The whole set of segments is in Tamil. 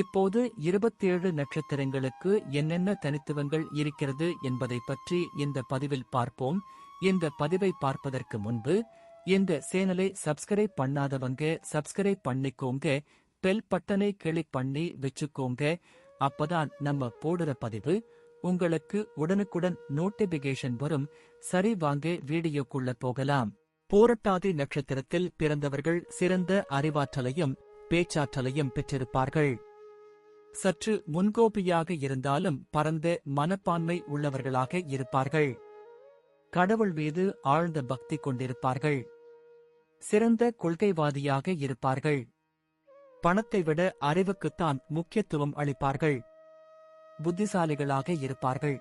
இப்போது இருபத்தேழு நட்சத்திரங்களுக்கு என்னென்ன தனித்துவங்கள் இருக்கிறது என்பதை பற்றி இந்த பதிவில் பார்ப்போம். இந்த பதிவை பார்ப்பதற்கு முன்பு இந்த சேனலை சப்ஸ்கிரைப் பண்ணாதவங்க சப்ஸ்கிரைப் பண்ணிக்கோங்க. பெல் பட்டனை கிளிக் பண்ணி வச்சுக்கோங்க. அப்பதான் நம்ம போடுற பதிவு உங்களுக்கு உடனுக்குடன் நோட்டிபிகேஷன் வரும். சரி வாங்க வீடியோக்குள்ள போகலாம். போரட்டாதி நட்சத்திரத்தில் பிறந்தவர்கள் சிறந்த அறிவாற்றலையும் பேச்சாற்றலையும் பெற்றிருப்பார்கள். சற்று முன்கோபியாக இருந்தாலும் பரந்த மனப்பான்மை உள்ளவர்களாக இருப்பார்கள். கடவுள் மீது ஆழ்ந்த பக்தி கொண்டிருப்பார்கள். சிறந்த கொள்கைவாதியாக இருப்பார்கள். பணத்தை விட அறிவுக்குத்தான் முக்கியத்துவம் அளிப்பார்கள். புத்திசாலிகளாக இருப்பார்கள்.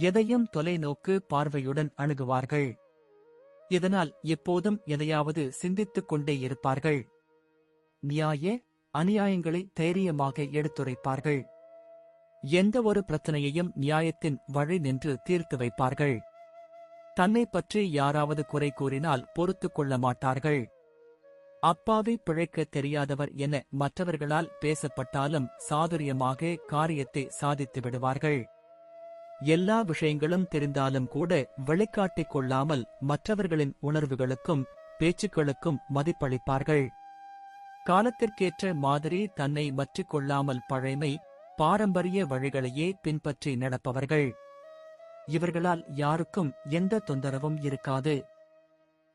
எதையும் தொலைநோக்கு பார்வையுடன் அணுகுவார்கள். இதனால் எப்போதும் எதையாவது சிந்தித்துக் கொண்டே இருப்பார்கள். நியாய அநியாயங்களை தைரியமாக எடுத்துரைப்பார்கள். எந்த ஒரு பிரச்சனையையும் நியாயத்தின் வழி நின்று தீர்த்து வைப்பார்கள். தன்னை பற்றி யாராவது குறை கூறினால் பொறுத்துக் கொள்ள மாட்டார்கள். அப்பாவி பிழைக்க தெரியாதவர் என மற்றவர்களால் பேசப்பட்டாலும் சாதுரியமாக காரியத்தை சாதித்து விடுவார்கள். எல்லா விஷயங்களும் தெரிந்தாலும் கூட வெளிக்காட்டிக் கொள்ளாமல் மற்றவர்களின் உணர்வுகளுக்கும் பேச்சுக்களுக்கும் மதிப்பளிப்பார்கள். காலத்திற்கேற்ற மாதிரி தன்னை மற்றிக்கொள்ளாமல் பழைமை பாரம்பரிய வழிகளையே பின்பற்றி நடப்பவர்கள். இவர்களால் யாருக்கும் எந்த தொந்தரவும் இருக்காது.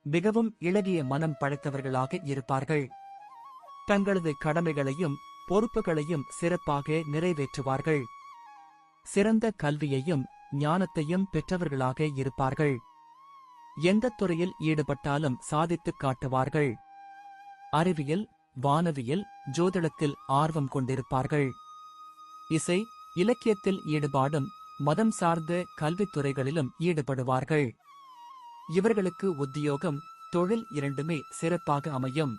மிகவும் இளகிய மனம் படைத்தவர்களாக இருப்பார்கள். தங்களது கடமைகளையும் பொறுப்புகளையும் சிறப்பாக நிறைவேற்றுவார்கள். சிறந்த கல்வியையும் ஞானத்தையும் பெற்றவர்களாக இருப்பார்கள். எந்த துறையில் ஈடுபட்டாலும் சாதித்துக் காட்டுவார்கள். அறிவியல் வானவியல் ஜோதிடத்தில் ஆர்வம் கொண்டிருப்பார்கள். இசை இலக்கியத்தில் ஈடுபாடும் மதம் சார்ந்த கல்வித்துறைகளிலும் ஈடுபடுவார்கள். இவர்களுக்கு உத்தியோகம் தொழில் இரண்டுமே சிறப்பாக அமையும்.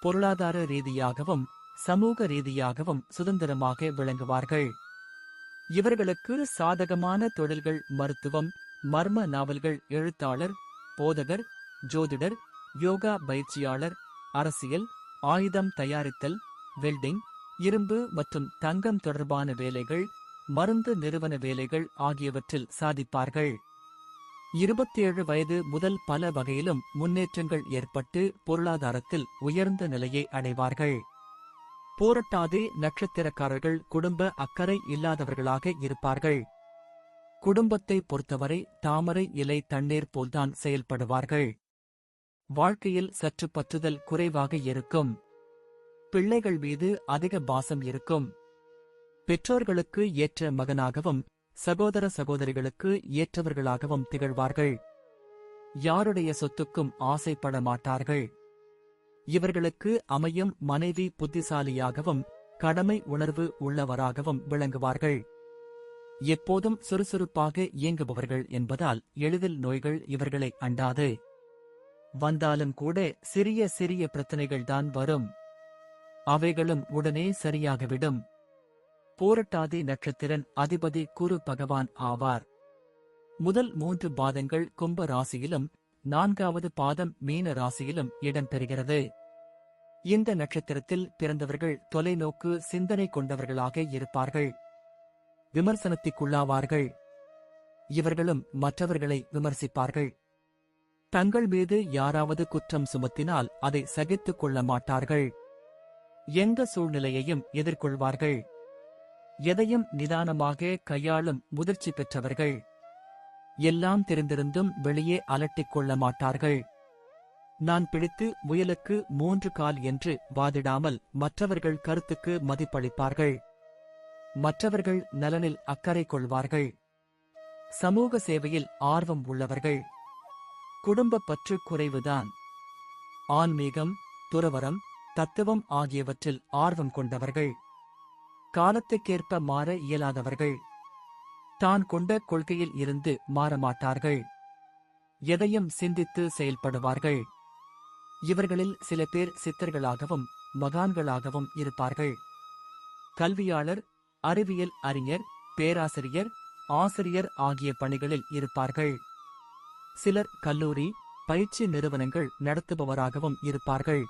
பொருளாதார ரீதியாகவும் சமூக ரீதியாகவும் சுதந்திரமாக விளங்குவார்கள். இவர்களுக்கு சாதகமான தொழில்கள் மருத்துவம் மர்ம நாவல்கள் எழுத்தாளர் போதகர் ஜோதிடர் யோகா பயிற்சியாளர் அரசியல் ஆயுதம் தயாரித்தல் வெல்டிங் இரும்பு மற்றும் தங்கம் தொடர்பான வேலைகள் மருந்து நிறுவன வேலைகள் ஆகியவற்றில் சாதிப்பார்கள். இருபத்தேழு வயது முதல் பல வகையிலும் முன்னேற்றங்கள் ஏற்பட்டு பொருளாதாரத்தில் உயர்ந்த நிலையை அடைவார்கள். போரட்டாதே நட்சத்திரக்காரர்கள் குடும்ப அக்கறை இல்லாதவர்களாக இருப்பார்கள். குடும்பத்தை பொறுத்தவரை தாமரை இலை தண்ணீர் போல்தான் செயல்படுவார்கள். வாழ்க்கையில் சற்று பற்றுதல் குறைவாக இருக்கும். பிள்ளைகள் மீது அதிக பாசம் இருக்கும். பெற்றோர்களுக்கு ஏற்ற மகனாகவும் சகோதர சகோதரிகளுக்கு ஏற்றவர்களாகவும் திகழ்வார்கள். யாருடைய சொத்துக்கும் ஆசைப்பட மாட்டார்கள். இவர்களுக்கு அமையும் மனைவி புத்திசாலியாகவும் கடமை உணர்வு உள்ளவராகவும் விளங்குவார்கள். எப்போதும் சுறுசுறுப்பாக இயங்குபவர்கள் என்பதால் எளிதில் நோய்கள் இவர்களை அண்டாது. வந்தாலும் கூட சிறிய சிறிய பிரச்சனைகள்தான் வரும். அவைகளும் உடனே சரியாகிவிடும். போரட்டாதி நட்சத்திரன் அதிபதி குரு பகவான் ஆவார். முதல் மூன்று பாதங்கள் கும்ப ராசியிலும் நான்காவது பாதம் மீன ராசியிலும் இடம்பெறுகிறது. இந்த நட்சத்திரத்தில் பிறந்தவர்கள் தொலைநோக்கு சிந்தனை கொண்டவர்களாக இருப்பார்கள். விமர்சனத்திற்குள்ளாவார்கள். இவர்களும் மற்றவர்களை விமர்சிப்பார்கள். தங்கள் மீது யாராவது குற்றம் சுமத்தினால் அதை சகித்துக் கொள்ள மாட்டார்கள். எந்த சூழ்நிலையையும் எதிர்கொள்வார்கள். எதையும் நிதானமாக கையாளும் முதிர்ச்சி பெற்றவர்கள். எல்லாம் தெரிந்திருந்தும் வெளியே அலட்டிக் கொள்ள மாட்டார்கள். நான் பிடித்து முயலுக்கு மூன்று கால் என்று வாதிடாமல் மற்றவர்கள் கருத்துக்கு மதிப்பளிப்பார்கள். மற்றவர்கள் நலனில் அக்கறை கொள்வார்கள். சமூக சேவையில் ஆர்வம் உள்ளவர்கள். குடும்ப பற்று குறைவுதான். ஆன்மீகம் துறவரம் தத்துவம் ஆகியவற்றில் ஆர்வம் கொண்டவர்கள் காலத்துக்கேற்ப மாற இயலாதவர்கள் தான் கொண்ட கொள்கையில் இருந்து மாறமாட்டார்கள் எதையும் சிந்தித்து செயல்படுவார்கள். இவர்களில் சில பேர் சித்தர்களாகவும் மகான்களாகவும் இருப்பார்கள். கல்வியாளர் அறிவியல் அறிஞர் பேராசிரியர் ஆசிரியர் ஆகிய பணிகளில் இருப்பார்கள். சிலர் கல்லூரி பயிற்சி நிறுவனங்கள் நடத்துபவராகவும் இருப்பார்கள்.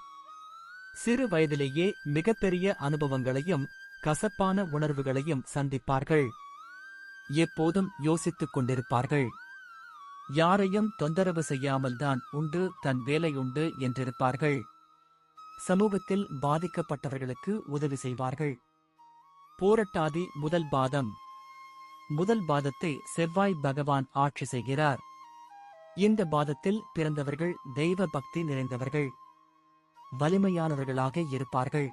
சிறு வயதிலேயே மிகப்பெரிய அனுபவங்களையும் கசப்பான உணர்வுகளையும் சந்திப்பார்கள். எப்போதும் யோசித்துக் கொண்டிருப்பார்கள். யாரையும் தொந்தரவு செய்யாமல்தான் உண்டு தன் வேலையுண்டு என்றிருப்பார்கள். சமூகத்தில் பாதிக்கப்பட்டவர்களுக்கு உதவி செய்வார்கள். போரட்டாதி முதல் பாதம். முதல் பாதத்தை செவ்வாய் பகவான் ஆட்சி செய்கிறார். இந்த பாதத்தில் பிறந்தவர்கள் தெய்வ பக்தி நிறைந்தவர்கள். வலிமையானவர்களாக இருப்பார்கள்.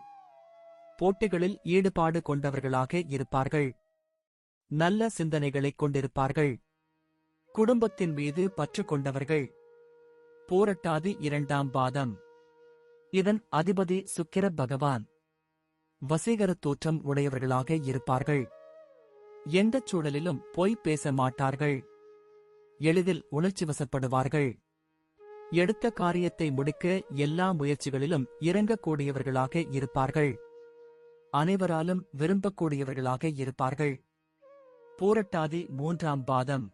போட்டிகளில் ஈடுபாடு கொண்டவர்களாக இருப்பார்கள். நல்ல சிந்தனைகளைக் கொண்டிருப்பார்கள். குடும்பத்தின் மீது பற்று கொண்டவர்கள். போரட்டாது இரண்டாம் பாதம். இதன் அதிபதி சுக்கிர பகவான். வசீகர தோற்றம் உடையவர்களாக இருப்பார்கள். எந்தச் சூழலிலும் பொய் பேச மாட்டார்கள். எளிதில் உணர்ச்சி வசப்படுவார்கள். எடுத்த காரியத்தை முடிக்க எல்லா முயற்சிகளிலும் இறங்கக்கூடியவர்களாக இருப்பார்கள். அனைவராலும் விரும்பக்கூடியவர்களாக இருப்பார்கள். பூரட்டாதி மூன்றாம் பாதம்.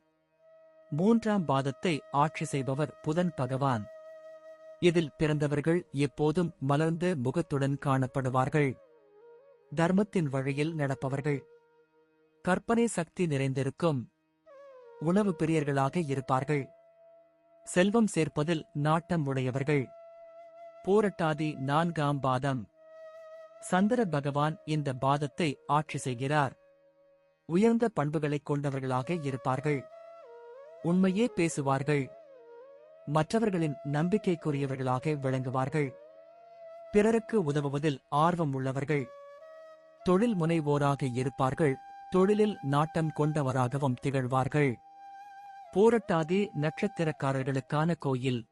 மூன்றாம் பாதத்தை ஆட்சி செய்பவர் புதன் பகவான். இதில் பிறந்தவர்கள் எப்போதும் மலர்ந்த முகத்துடன் காணப்படுவார்கள். தர்மத்தின் வழியில் நடப்பவர்கள். கற்பனை சக்தி நிறைந்திருக்கும். உணவு பிரியர்களாக இருப்பார்கள். செல்வம் சேர்ப்பதில் நாட்டம் உடையவர்கள். போரட்டாதி நான்காம் பாதம். சந்திர பகவான் இந்த பாதத்தை ஆட்சி செய்கிறார். உயர்ந்த பண்புகளைக் கொண்டவர்களாக இருப்பார்கள். உண்மையே பேசுவார்கள். மற்றவர்களின் நம்பிக்கைக்குரியவர்களாக விளங்குவார்கள். பிறருக்கு உதவுவதில் ஆர்வம் உள்ளவர்கள். தொழில் முனைவோராக இருப்பார்கள். தொழிலில் நாட்டம் கொண்டவராகவும் திகழ்வார்கள். போரட்டாதி நட்சத்திரக்காரர்களுக்கான கோயில்.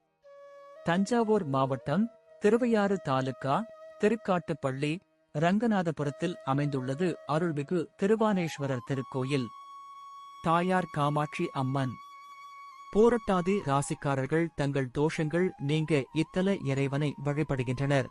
தஞ்சாவூர் மாவட்டம் திருவையாறு தாலுகா திருக்காட்டுப்பள்ளி ரங்கநாதபுரத்தில் அமைந்துள்ளது அருள்மிகு திருவானேஸ்வரர் திருக்கோயில். தாயார் காமாட்சி அம்மன். போரட்டாதி ராசிக்காரர்கள் தங்கள் தோஷங்கள் நீங்க இத்தல இறைவனை வழிபடுகின்றனர்.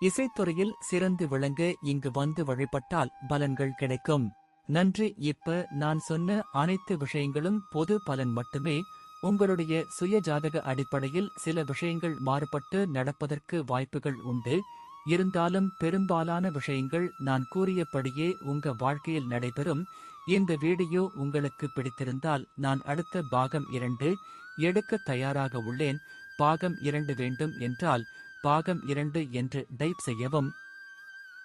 இசைத்துறையில் சிறந்து விளங்க இங்கு வந்து வழிபட்டால் பலன்கள் கிடைக்கும். நன்றி. இப்ப நான் சொன்ன அனைத்து விஷயங்களும் பொது பலன் மட்டுமே. உங்களுடைய சுய ஜாதக அடிப்படையில் சில விஷயங்கள் மாறுபட்டு நடப்பதற்கு வாய்ப்புகள் உண்டு. இருந்தாலும் பெரும்பாலான விஷயங்கள் நான் கூறியபடியே உங்க வாழ்க்கையில் நடைபெறும். இந்த வீடியோ உங்களுக்கு பிடித்திருந்தால் நான் அடுத்த பாகம் இரண்டு எடுக்க தயாராக உள்ளேன். பாகம் இரண்டு வேண்டும் என்றால் பாகம் இரண்டு என்று டைப் செய்யவும்.